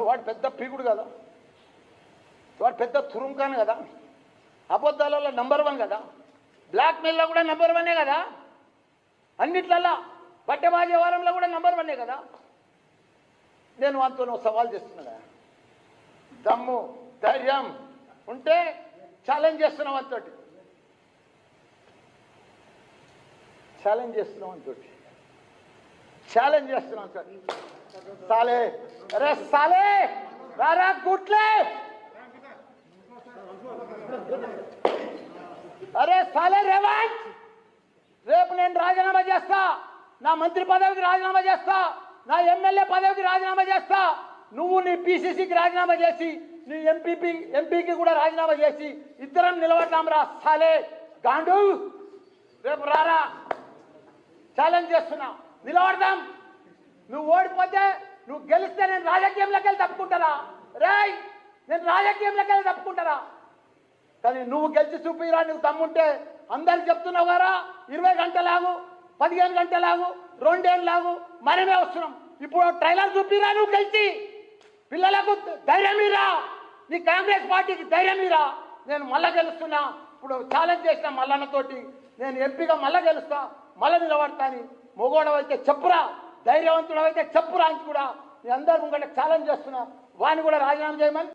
వాడు పెద్ద పీకుడు కదా. వాడు పెద్ద తురుంకాను కదా. అబద్ధాలలో నంబర్ వన్ కదా. బ్లాక్మెయిల్లో కూడా నంబర్ వన్నే కదా. అన్నిట్లల్లా పట్టెబాజీ వారంలో కూడా నంబర్ వన్నే కదా. నేను వాటితో సవాల్ చేస్తున్నా కదా. దమ్ము ధైర్యం ఉంటే ఛాలెంజ్ చేస్తున్నావు అంతటి ఛాలెంజ్ చేస్తున్నావు అంతటి ఛాలెంజ్ చేస్తున్నాం సార్. సాలే. అరే సాలే. రారా గుట్లే. అరే సాలే రేవాంచ్ రేపు నేను రాజీనామా చేస్తా. నా మంత్రి పదవికి రాజీనామా చేస్తా. నా ఎమ్మెల్యే పదవికి రాజీనామా చేస్తా. నువ్వు నీ పిసిసికి రాజీనామా చేసి నీ ఎంపీపీ ఎంపీకి కూడా రాజీనామా చేసి ఇద్దరం నిలబడ్డాం రా సాలే. గాండు రేపు రారా. ఛాలెంజ్ చేస్తున్నా. నిలబడదాం. నువ్వు ఓడిపోతే నువ్వు గెలిస్తే నేను రాజకీయంలోకి వెళ్ళి తప్పుకుంటారా రేయ్ నేను రాజకీయంలోకి వెళ్ళి తప్పుకుంటారా కానీ నువ్వు గెలిచి చూపిరా నువ్వు తమ్ముంటే అందరికి చెప్తున్నావు కదా ఇరవై గంటలాగు పదిహేను గంటలాగు రెండేళ్ళలాగు మనమే వస్తున్నాం. ఇప్పుడు ట్రైలర్ చూపిరా నువ్వు గెలిచి? పిల్లలకు ధైర్యం ఇరా. నీ కాంగ్రెస్ పార్టీకి ధైర్యం ఇరా. నేను మళ్ళా గెలుస్తున్నా. ఇప్పుడు ఛాలెంజ్ చేసిన మల్లన్నతోటి నేను ఎంపీగా మళ్ళా గెలుస్తా. మళ్ళా నిలబడతాని మొగోడవైతే చెప్పురా ధైర్యవంతుడవైతే చెప్పురా అని కూడా నేను అందరూ ముంగట ఛాలెంజ్ చేస్తున్నా. వాని కూడా రాజీనామా చేయమని